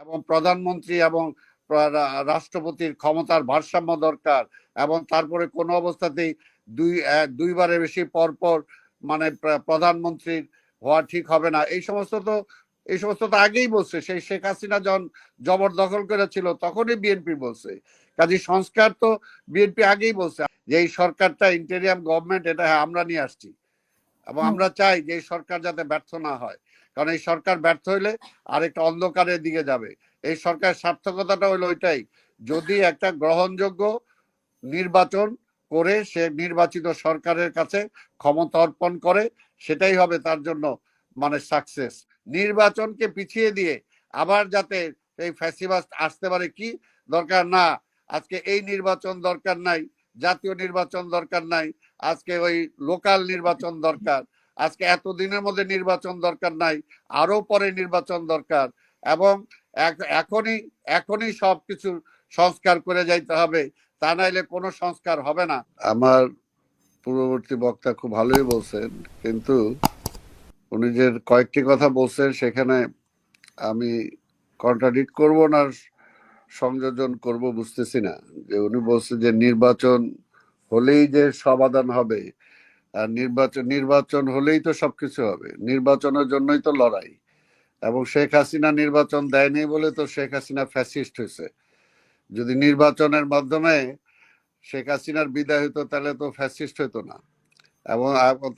এবং প্রধানমন্ত্রী এবং রাষ্ট্রপতির ক্ষমতার ভারসাম্য দরকার এবং তারপরে কোনো অবস্থাতেই দুই দুইবারের বেশি পর পর মানে প্রা- প্রধানমন্ত্রীর হওয়া ঠিক হবে না। এই সমস্ত তো এই সমস্ত তো আগেই বলছে। সেই শেখ হাসিনা যখন জবরদখল করেছিল তখনই বিএনপি বলছে। কাজে সংস্কার তো বিএনপি আগেই বলছে যে এই সরকারটা ইন্টেরিয়াম গভর্নমেন্ট এটা আমরা নিয়ে আসছি। এবং আমরা চাই যে সরকার যাতে ব্যর্থ না হয়। কারণ এই সরকার ব্যর্থ হইলে আরেকটা অন্ধকারের দিকে যাবে। এই সরকারের সার্থকতাটা হলো ওইটাই, যদি একটা গ্রহণযোগ্য নির্বাচন করে সে নির্বাচিত সরকারের কাছে ক্ষমতা অর্পণ করে, সেটাই হবে তার জন্য মানে সাকসেস নির্বাচনকে পিছিয়ে দিয়ে আবার যাতে এই ফ্যাসিবাস আসতে পারে কি দরকার? না, আজকে এই নির্বাচন দরকার নাই, জাতীয় নির্বাচন দরকার নাই, আজকে ওই লোকাল নির্বাচন দরকার। আজকে এত দিনের মধ্যে নির্বাচন দরকার নাই আরও পরে নির্বাচন দরকার এবং এখনই এখনই সবকিছু সংস্কার করে যাইতে হবে, তা নাইলে কোনো সংস্কার হবে না। আমার পূর্ববর্তী বক্তা খুব ভালোই বলছেন, কিন্তু উনি যে কয়েকটি কথা বলছেন সেখানে আমি কন্ট্রাডিক্ট করব না, সংযোজন করব, বুঝতেছি না। যে উনি বলছে যে নির্বাচন হলেই যে সমাধান হবে আর নির্বাচন নির্বাচন হলেই তো সবকিছু হবে। নির্বাচনের জন্যই তো লড়াই। এবং শেখ হাসিনা নির্বাচন দেয়নি বলে তো শেখ হাসিনা ফ্যাসিস্ট হয়েছে। যদি নির্বাচনের মাধ্যমে শেখ হাসিনার বিদায় হতো, তাহলে তো ফ্যাসিস্ট হতো না। এবং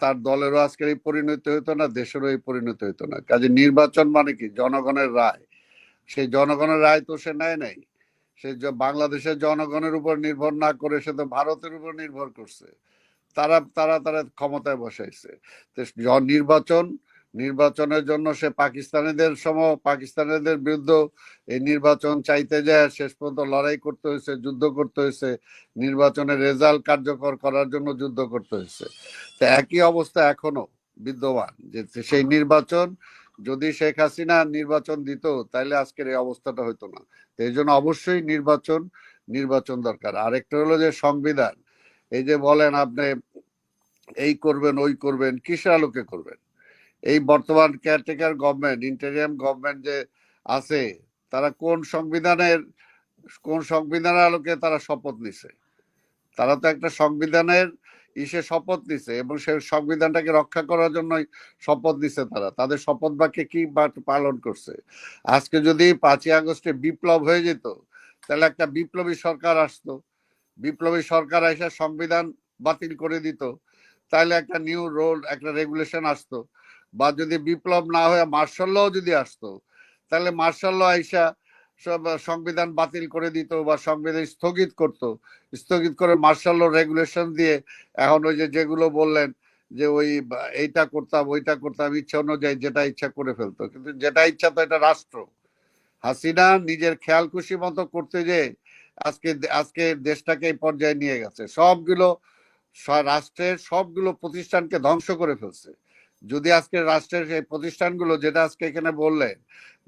তার দলেরও আজকের এই পরিণতি হতো না, দেশেরও এই পরিণতি হতো না। কাজে নির্বাচন মানে কি? জনগণের রায়। সেই জনগণের রায় তো সে নেয় নাই। সে বাংলাদেশের জনগণের উপর নির্ভর না করে সে তো ভারতের উপর নির্ভর করছে। তারা তারা তারা ক্ষমতায় বসাইছে। নির্বাচন, নির্বাচনের জন্য সে পাকিস্তানিদের সম, পাকিস্তানিদের বিরুদ্ধে এই নির্বাচন চাইতে যায়, শেষ পর্যন্ত লড়াই করতে হয়েছে, যুদ্ধ করতে হয়েছে, নির্বাচনের রেজাল্ট কার্যকর করার জন্য যুদ্ধ করতে হয়েছে। তো একই অবস্থা এখনও বিদ্যমান, যে সেই নির্বাচন যদি শেখ হাসিনা নির্বাচন দিত তাহলে আজকের এই অবস্থাটা হতো না। তো এই জন্য অবশ্যই নির্বাচন নির্বাচন দরকার। আরেকটা হলো যে সংবিধান। এই যে বলেন আপনি, এই করবেন, ওই করবেন, কিসের আলোকে করবেন? এই বর্তমান কেয়ারটেকার গভর্নমেন্ট ইন্টেরিয়াম গভর্নমেন্ট যে আছে, তারা কোন সংবিধানের কোন সংবিধানের আলোকে তারা শপথ নিছে? তারা তো একটা সংবিধানের ইসে শপথ নিছে এবং সে সংবিধানটাকে রক্ষা করার জন্যই শপথ নিছে তারা। তাদের শপথ বাক্যে কি পালন করছে? আজকে যদি পাঁচই আগস্টে বিপ্লব হয়ে যেত, তাহলে একটা বিপ্লবী সরকার আসতো। বিপ্লবী সরকার এসে সংবিধান বাতিল করে দিত তাহলে একটা নিউ রোল একটা রেগুলেশন আসতো। বা যদি বিপ্লব না হয়ে মার্শাল যদি আসতো তাহলে মার্শাল আইসা সব সংবিধান বাতিল করে দিত বা সংবিধান স্থগিত করত। স্থগিত করে মার্শাল রেগুলেশন দিয়ে এখন ওই যে যেগুলো বললেন যে ওই এইটা করতাম, ওইটা করতাম, ইচ্ছা অনুযায়ী যেটা ইচ্ছা করে ফেলতো। কিন্তু যেটা ইচ্ছা তো এটা রাষ্ট্র। হাসিনা নিজের খেয়াল খুশি মতো করতে যে আজকে আজকে দেশটাকে এই পর্যায়ে নিয়ে গেছে। সবগুলো রাষ্ট্রের সবগুলো প্রতিষ্ঠানকে ধ্বংস করে ফেলছে। যদি আজকে রাষ্ট্রের সেই প্রতিষ্ঠানগুলো, যেটা আজকে এখানে বললেন,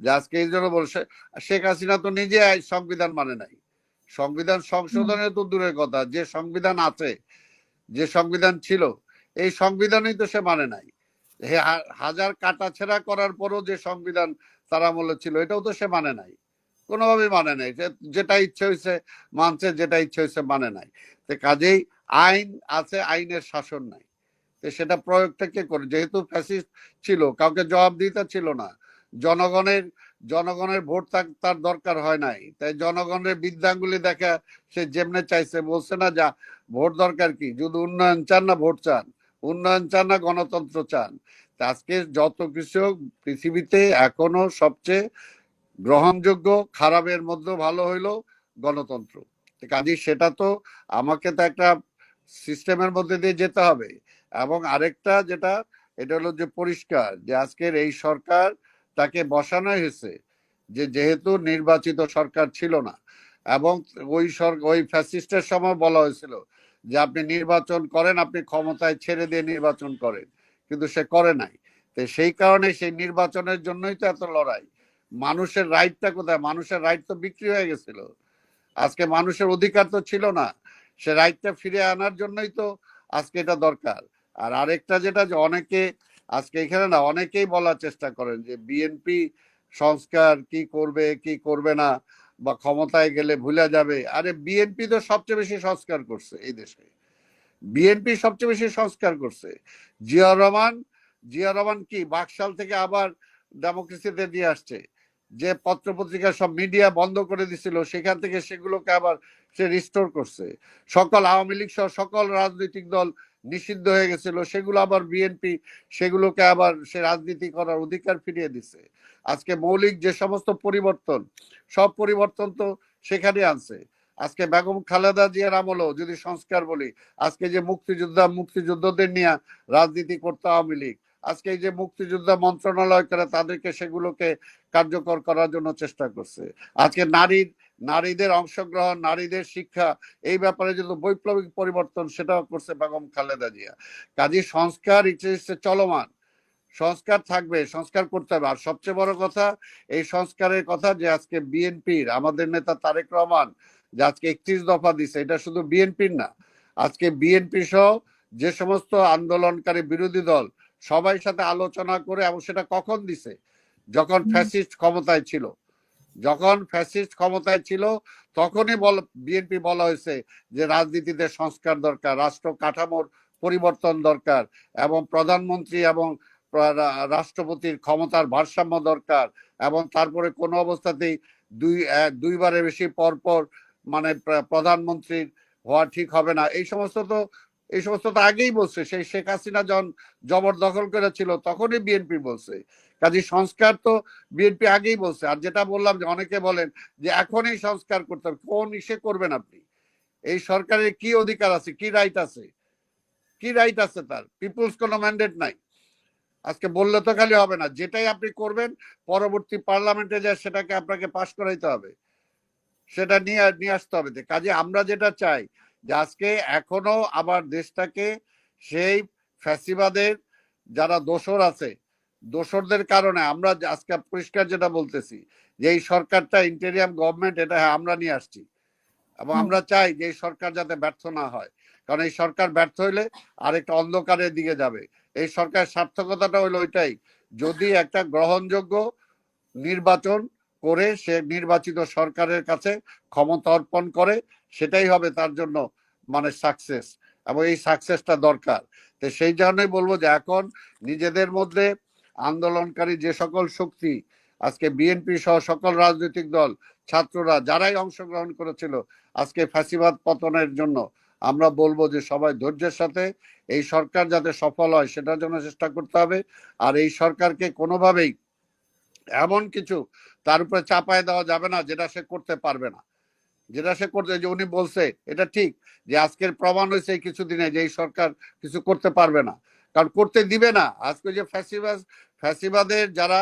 যে আজকে এই জন্য বলছে, শেখ হাসিনা তো নিজে সংবিধান মানে নাই। সংবিধান সংশোধনের তো দূরের কথা। যে সংবিধান আছে, যে সংবিধান ছিল, এই সংবিধানই তো সে মানে নাই। হাজার কাটাছেড়া করার পরও যে সংবিধান তার আমলে ছিল, এটাও তো সে মানে নাই। কোনোভাবেই মানে নাই। যেটা ইচ্ছে হয়েছে মানছে, যেটা ইচ্ছে হয়েছে মানে নাই। তো কাজেই আইন আছে, আইনের শাসন নাই। তো সেটা প্রয়োগটা কে করে? যেহেতু ফ্যাসিস্ট ছিল, কাউকে জবাব দিতে ছিল না। জনগণের জনগণের ভোট তার- দরকার হয় নাই। তাই জনগণের বিদ্যাঙ্গুলি দেখা সে যেমনে চাইছে, বলছে না যা, ভোট দরকার কি? যদি উন্নয়ন চান না, ভোট চান। উন্নয়ন চান না, গণতন্ত্র চান। আজকে যত কিছু পৃথিবীতে এখনও সবচেয়ে গ্রহণযোগ্য, খারাপের মধ্যে ভালো হইল গণতন্ত্র। তো কাজেই সেটা তো আমাকে তো একটা সিস্টেমের মধ্যে দিয়ে যেতে হবে। এবং আরেকটা যেটা, এটা হলো যে পরিষ্কার যে আজকের এই সরকার তাকে বসানো হয়েছে যে যেহেতু নির্বাচিত সরকার ছিল না। এবং ওই সরকার ওই ফ্যাসিস্টের সময় বলা হয়েছিল যে আপনি নির্বাচন করেন, আপনি ক্ষমতায় ছেড়ে দিয়ে নির্বাচন করেন। কিন্তু সে করে নাই। তো সেই কারণে সেই নির্বাচনের জন্যই তো এত লড়াই। মানুষের রাইটটা কোথায়? মানুষের রাইট তো বিক্রি হয়ে গেছিল। আজকে মানুষের অধিকার তো ছিল না। সে রাইটটা ফিরে আনার জন্যই তো আজকে এটা দরকার। আর আরেকটা যেটা যে অনেকে, আজকে এখানে না অনেকেই বলার চেষ্টা করেন যে বিএনপি সংস্কার কি করবে কি করবে না, বা ক্ষমতায় গেলে ভুলে যাবে। আরে বিএনপি তো সবচেয়ে বেশি সংস্কার করছে এই দেশে। বিএনপি সবচেয়ে বেশি সংস্কার করছে। জিয়া রহমান জিয়া রহমান কি বাকশাল থেকে আবার ডেমোক্রেসিতে দিয়ে আসছে? যে পত্র পত্রিকা সব মিডিয়া বন্ধ করে দিছিল, সেখান থেকে সেগুলোকে আবার সে রিস্টোর করছে। সকল আওয়ামী লীগ সহ সকল রাজনৈতিক দল নিষিদ্ধ হয়ে গেছিল, সেগুলো আবার বিএনপি সেগুলোকে আবার সে রাজনীতি করার অধিকার ফিরিয়ে দিছে। আজকে মৌলিক যে সমস্ত পরিবর্তন, সব পরিবর্তন তো সেখানে আনছে। আজকে বেগম খালেদা জিয়ার আমলও যদি সংস্কার বলি, আজকে যে মুক্তিযোদ্ধা মুক্তিযুদ্ধদের নিয়ে রাজনীতি করতে আওয়ামী লীগ আজকে এই যে মুক্তিযোদ্ধা মন্ত্রণালয় করে তাদেরকে সেগুলোকে কার্যকর করার জন্য চেষ্টা করছে। আজকে নারীর নারীদের অংশগ্রহণ, নারীদের শিক্ষা, এই ব্যাপারে যদি বৈপ্লবিক পরিবর্তন সেটাও করছে বেগম খালেদা জিয়া। কাজী সংস্কার ইচ্ছে চলমান। সংস্কার থাকবে, সংস্কার করতে হবে। আর সবচেয়ে বড় কথা, এই সংস্কারের কথা যে আজকে বিএনপির, আমাদের নেতা তারেক রহমান যে আজকে একত্রিশ দফা দিছে, এটা শুধু বিএনপির না, আজকে বিএনপি সহ যে সমস্ত আন্দোলনকারী বিরোধী দল সবাই সাথে আলোচনা করে এবং সেটা কখন দিছে? যখন ফ্যাসিস্ট ক্ষমতায় ছিল। যখন ফ্যাসিস্ট ক্ষমতায় ছিল তখনই বল বিএনপি বলা হয়েছে যে রাজনীতিতে সংস্কার দরকার রাষ্ট্র কাঠামোর পরিবর্তন দরকার এবং প্রধানমন্ত্রী এবং রাষ্ট্রপতির ক্ষমতার ভারসাম্য দরকার এবং তারপরে কোনো অবস্থাতেই দুই দুইবারের বেশি পর পর মানে প্রধানমন্ত্রীর হওয়া ঠিক হবে না। এই সমস্ত তো এই সমস্ত তো আগেই বলছে, সেই শেখ হাসিনা যখন জবরদখল করেছিল তখনই বিএনপি বলছে। কাজে সংস্কার তো বিএনপি আগেই বলছে। আর যেটা বললাম যে অনেকে বলেন যে এখনই সংস্কার করতে হবে, কোন ইসে করবেন আপনি? এই সরকারের কি অধিকার আছে, কি রাইট আছে? কি রাইট আছে তার? পিপুলস কোনো ম্যান্ডেট নাই। আজকে বললে তো খালি হবে না, যেটাই আপনি করবেন, পরবর্তী পার্লামেন্টে যায় সেটাকে আপনাকে পাশ করাইতে হবে। সেটা নিয়ে নিয়ে আসতে হবে। কাজে আমরা যেটা চাই যে আজকে এখনও আবার দেশটাকে সেই ফ্যাসিবাদের যারা দোসর আছে দোসরদের কারণে আমরা আজকে পরিষ্কার যেটা বলতেছি যে এই সরকারটা ইন্টেরিয়াম গভর্নমেন্ট এটা হ্যাঁ আমরা নিয়ে আসছি। এবং আমরা চাই যে এই সরকার যাতে ব্যর্থ না হয়। কারণ এই সরকার ব্যর্থ হইলে আরেকটা অন্ধকারের দিকে যাবে। এই সরকার সার্থকতাটা হলো ওইটাই। যদি একটা গ্রহণযোগ্য নির্বাচন করে সে নির্বাচিত সরকারের কাছে ক্ষমতা অর্পণ করে, সেটাই হবে তার জন্য মানে সাকসেস এবং এই সাকসেসটা দরকার। তো সেই জন্যই বলব যে এখন নিজেদের মধ্যে আন্দোলনকারী যে সকল শক্তি, আজকে বিএনপি সহ সকল রাজনৈতিক দল, ছাত্ররা যারাই অংশগ্রহণ করেছিল, আজকে ফাঁসিবাদ পতনের জন্য আমরা বলব যে সবাই ধৈর্যের সাথে এই সরকার যাতে সফল হয়, সেটার জন্য চেষ্টা করতে হবে। আর এই সরকারকে কোনোভাবেই এমন কিছু তার উপরে চাপায় দেওয়া যাবে না, যেটা সে করতে পারবে না। যেটা সে করতে, যে উনি বলছে, এটা ঠিক যে আজকের প্রমাণ হয়েছে কিছুদিনে যে এই সরকার কিছু করতে পারবে না। কারণ করতে দিবে না। আজকে যে ফ্যাসিবাদ ফ্যাসিবাদের যারা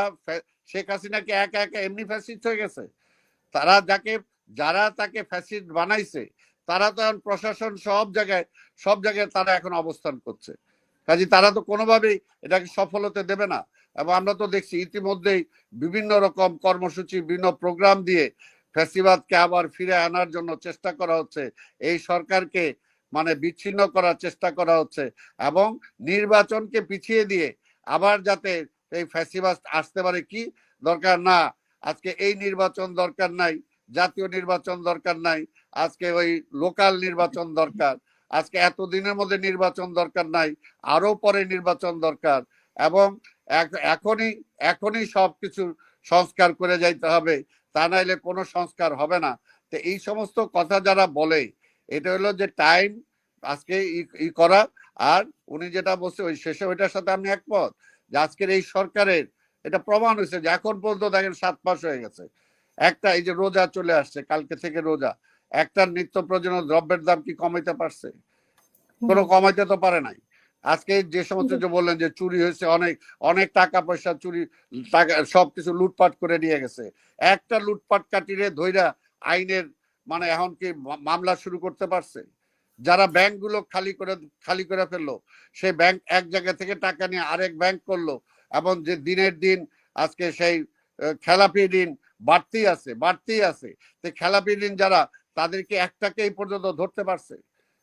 শেখ হাসিনাকে একা একা এমনি ফ্যাসিস্ট হয়ে গেছে। তারা যাকে, যারা তাকে ফ্যাসিস্ট বানাইছে, তারা তো এখন প্রশাসন সব জায়গায় সব জায়গায় তারা এখন অবস্থান করছে। কাজে তারা তো কোনোভাবেই এটাকে সফল হতে দেবে না। এবং আমরা তো দেখছি ইতিমধ্যেই বিভিন্ন রকম কর্মসূচি, বিভিন্ন প্রোগ্রাম দিয়ে ফ্যাসিবাদকে আবার ফিরে আনার জন্য চেষ্টা করা হচ্ছে। এই সরকারকে মানে বিচ্ছিন্ন করার চেষ্টা করা হচ্ছে এবং নির্বাচনকে পিছিয়ে দিয়ে আবার যাতে এই ফ্যাসিবাদ আসতে পারে কি দরকার? না, আজকে এই নির্বাচন দরকার নাই, জাতীয় নির্বাচন দরকার নাই, আজকে ওই লোকাল নির্বাচন দরকার, আজকে এতদিনের মধ্যে নির্বাচন দরকার নাই আরও পরে নির্বাচন দরকার এবং এখনই এখনই সবকিছু সংস্কার করে যাইতে হবে। তা নাইলে কোনো সংস্কার হবে না। তো এই সমস্ত কথা যারা বলে এটা হলো যে টাইম আজকে ই করা। আর উনি যেটা বলছে ওই শেষে ওইটার সাথে আমি একমত যে আজকের এই সরকারের এটা প্রমাণ হয়েছে যে এখন পর্যন্ত দেখেন সাত মাস হয়ে গেছে। একটা এই যে রোজা চলে আসছে কালকে থেকে রোজা। একটা নিত্য প্রয়োজনীয় দ্রব্যের দাম কি কমাইতে পারছে? কোনো কমাইতে তো পারে নাই। আজকে যে সমস্ত যে বললেন যে চুরি হয়েছে অনেক অনেক টাকা পয়সা চুরি টাকা সবকিছু লুটপাট করে নিয়ে গেছে। একটা লুটপাট কাটিরে ধৈরা আইনের মানে এখন কি মামলা শুরু করতে পারছে? যারা ব্যাংকগুলো খালি করে খালি করে ফেলল সেই ব্যাংক এক জায়গা থেকে টাকা নিয়ে আরেক ব্যাংক করল এবং যে দিনের দিন আজকে সেই খেলাপি ঋণ বাড়তেই আছে বাড়তেই আছে। তো খেলাপি ঋণ যারা তাদেরকে একটাকে এই পর্যন্ত ধরতে পারছে?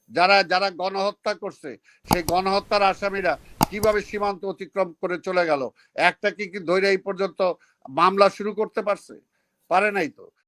যারা যারা গণহত্যা করছে, সেই গণহত্যার আসামিরা কীভাবে সীমান্ত অতিক্রম করে চলে গেল? একটা কি কি ধৈর্য এই পর্যন্ত মামলা শুরু করতে পারছে? পারে নাই তো।